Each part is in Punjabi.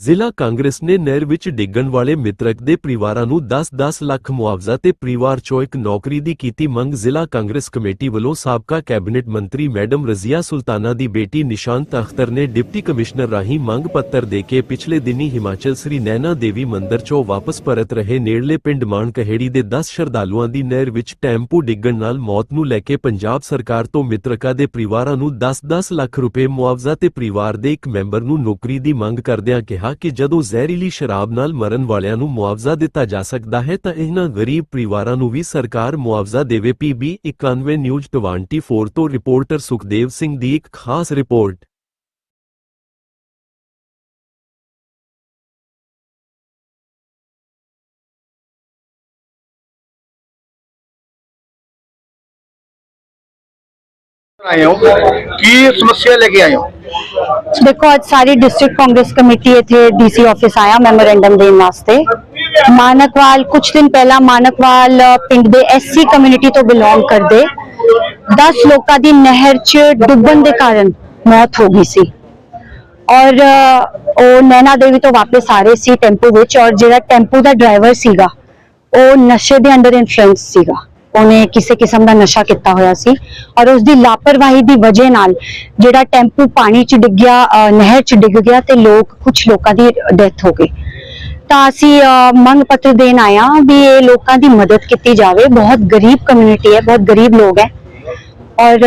ਜ਼ਿਲ੍ਹਾ ਕਾਂਗਰਸ ਨੇ ਨਹਿਰ ਵਿੱਚ ਡਿੱਗਣ ਵਾਲੇ ਮ੍ਰਿਤਕ ਦੇ ਪਰਿਵਾਰਾਂ ਨੂੰ 10-10 ਲੱਖ ਮੁਆਵਜ਼ਾ ਤੇ ਪਰਿਵਾਰ ਚੋਂ ਇੱਕ ਨੌਕਰੀ ਦੀ ਕੀਤੀ ਮੰਗ ਜ਼ਿਲ੍ਹਾ ਕਾਂਗਰਸ ਕਮੇਟੀ ਵੱਲੋਂ ਸਾਬਕਾ ਕੈਬਨਿਟ ਮੰਤਰੀ ਮੈਡਮ ਰਜ਼ੀਆ ਸੁਲਤਾਨਾ ਦੀ ਬੇਟੀ ਨਿਸ਼ਾਂਤ ਅਖਤਰ ਨੇ ਡਿਪਟੀ ਕਮਿਸ਼ਨਰ ਰਾਹੀਂ ਮੰਗ ਪੱਤਰ ਦੇ ਕੇ ਪਿਛਲੇ ਦਿਨੀ ਹਿਮਾਚਲ ਸ੍ਰੀ ਨੈਣਾ ਦੇਵੀ ਮੰਦਿਰ ਚੋਂ ਵਾਪਸ ਪਰਤ ਰਹੇ ਨੇੜਲੇ ਪਿੰਡ ਮਾਨ ਕਹੇੜੀ ਦੇ 10 ਸ਼ਰਧਾਲੂਆਂ ਦੀ ਨਹਿਰ ਵਿੱਚ ਟੈਂਪੂ ਡਿੱਗਣ ਨਾਲ ਮੌਤ ਨੂੰ ਲੈ ਕੇ ਪੰਜਾਬ ਸਰਕਾਰ ਤੋਂ ਮ੍ਰਿਤਕਾਂ ਦੇ ਪਰਿਵਾਰਾਂ ਨੂੰ 10-10 ਲੱਖ ਰੁਪਏ ਮੁਆਵਜ਼ਾ ਤੇ ਪਰਿਵਾਰ ਦੇ ਇੱਕ ਮੈਂਬਰ ਨੂੰ ਨੌਕਰੀ ਦੀ ਮੰਗ ਕਰਦਿਆਂ ਕਿਹਾ ਕਿ ਜਦੋਂ ਜ਼ਹਿਰੀਲੀ ਸ਼ਰਾਬ ਨਾਲ ਮਰਨ ਵਾਲਿਆਂ ਨੂੰ ਮੁਆਵਜ਼ਾ ਦਿੱਤਾ ਜਾ ਸਕਦਾ ਹੈ ਤਾਂ ਇਹਨਾਂ ਗਰੀਬ ਪਰਿਵਾਰਾਂ ਨੂੰ ਵੀ ਸਰਕਾਰ ਮੁਆਵਜ਼ਾ ਦੇਵੇ। ਪੀਬੀ 91 ਨਿਊਜ਼ 24 ਤੋਂ ਰਿਪੋਰਟਰ ਸੁਖਦੇਵ ਸਿੰਘ ਦੀ ਇੱਕ ਖਾਸ ਰਿਪੋਰਟ। ਆਏ ਹੋ? ਕੀ ਸਮੱਸਿਆ ਲੈ ਕੇ ਆਏ ਹੋ? ਦੇਖੋ, ਅੱਜ ਸਾਰੀ ਡਿਸਟ੍ਰਿਕਟ ਕਾਂਗਰਸ ਕਮੇਟੀ ਇੱਥੇ ਡੀਸੀ ਆਫਿਸ ਆਇਆ ਮੈਮੋਰੈਂਡਮ ਦੇਣ ਵਾਸਤੇ। ਮਾਨਕਵਾਲ ਕੁਝ ਦਿਨ ਪਹਿਲਾਂ ਮਾਨਕਵਾਲ ਪਿੰਡ ਦੇ ਐਸਸੀ ਕਮਿਊਨਿਟੀ ਤੋਂ ਬਿਲੋਂਗ ਕਰਦੇ। 10 ਲੋਕਾਂ ਦੀ ਨਹਿਰ 'ਚ ਡੁੱਬਣ ਦੇ ਕਾਰਨ ਮੌਤ ਹੋ ਗਈ ਸੀ। ਔਰ ਉਹ ਨੈਣਾ ਦੇਵੀ ਤੋਂ ਵਾਪਸ ਆ ਰਹੇ ਸੀ ਟੈਂਪੂ ਵਿੱਚ ਔਰ ਜਿਹੜਾ ਟੈਂਪੂ ਦਾ ਡਰਾਈਵਰ ਸੀਗਾ, ਉਹ ਨਸ਼ੇ ਦੇ ਅੰਡਰ ਇਨਫਲੂਐਂਸ ਸੀਗਾ। ਉਹਨੇ ਕਿਸੇ ਕਿਸਮ ਦਾ ਨਸ਼ਾ ਕੀਤਾ ਹੋਇਆ ਸੀ ਔਰ ਉਸ ਦੀ ਲਾਪਰਵਾਹੀ ਦੀ ਵਜ੍ਹਾ ਨਾਲ ਜਿਹੜਾ ਟੈਂਪੂ ਪਾਣੀ 'ਚ ਡਿੱਗਿਆ ਅ, ਨਹਿਰ 'ਚ ਡਿੱਗ ਗਿਆ ਤੇ ਲੋਕ ਕੁਝ ਲੋਕਾਂ ਦੀ ਡੈਥ ਹੋ ਗਈ। ਤਾਂ ਅਸੀਂ ਮੰਗ ਪੱਤਰ ਦੇਣ ਆਇਆ ਵੀ ਇਹ ਲੋਕਾਂ ਦੀ ਮਦਦ ਕੀਤੀ ਜਾਵੇ। ਬਹੁਤ ਗਰੀਬ ਕਮਿਊਨਿਟੀ ਹੈ ਬਹੁਤ ਗਰੀਬ ਲੋਕ ਹੈ। ਔਰ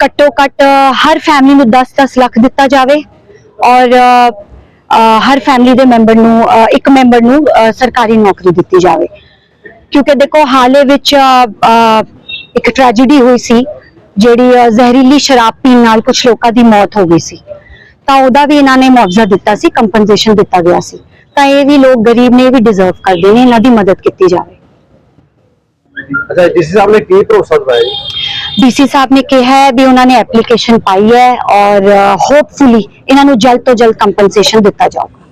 ਘੱਟੋ ਘੱਟ ਹਰ ਫੈਮਿਲੀ ਨੂੰ 10-10 ਲੱਖ ਦਿੱਤਾ ਜਾਵੇ। ਔਰ ਹਰ ਫੈਮਿਲੀ ਦੇ ਮੈਂਬਰ ਨੂੰ ਇੱਕ ਮੈਂਬਰ ਨੂੰ ਸਰਕਾਰੀ ਨੌਕਰੀ ਦਿੱਤੀ ਜਾਵੇ। ਕਿਉਂਕਿ ਦੇਖੋ ਹਾਲੇ ਵਿੱਚ ਇੱਕ ਟ੍ਰੈਜੇਡੀ ਹੋਈ ਸੀ ਜਿਹੜੀ ਜ਼ਹਿਰੀਲੀ ਸ਼ਰਾਬ ਪੀਣ ਨਾਲ ਕੁਝ ਲੋਕਾਂ ਦੀ ਮੌਤ ਹੋ ਗਈ ਸੀ। ਤਾਂ ਉਹਦਾ ਵੀ ਇਹਨਾਂ ਨੇ ਮੁਆਵਜ਼ਾ ਦਿੱਤਾ ਸੀ ਕੰਪਨਸੇਸ਼ਨ ਦਿੱਤਾ ਗਿਆ ਸੀ। ਤਾਂ ਇਹ ਵੀ ਲੋਕ ਗਰੀਬ ਨੇ ਇਹ ਵੀ ਡਿਜ਼ਰਵ ਕਰਦੇ ਨੇ ਇਹਨਾਂ ਦੀ ਮਦਦ ਕੀਤੀ ਜਾਵੇ। ਅੱਛਾ ਜਿਸ ਸਾਹਿਬ ਨੇ ਕੀ ਭਰੋਸਾ ਦਵਾਇਆ ਡੀਸੀ ਸਾਹਿਬ ਨੇ ਕਿਹਾ ਹੈ ਵੀ ਉਹਨਾਂ ਨੇ ਐਪਲੀਕੇਸ਼ਨ ਪਾਈ ਹੈ ਔਰ ਹੋਪਫੁਲੀ ਇਹਨਾਂ ਨੂੰ ਜਲਦ ਤੋਂ ਜਲਦ ਕੰਪਨਸੇਸ਼ਨ ਦਿੱਤਾ ਜਾਊਗਾ।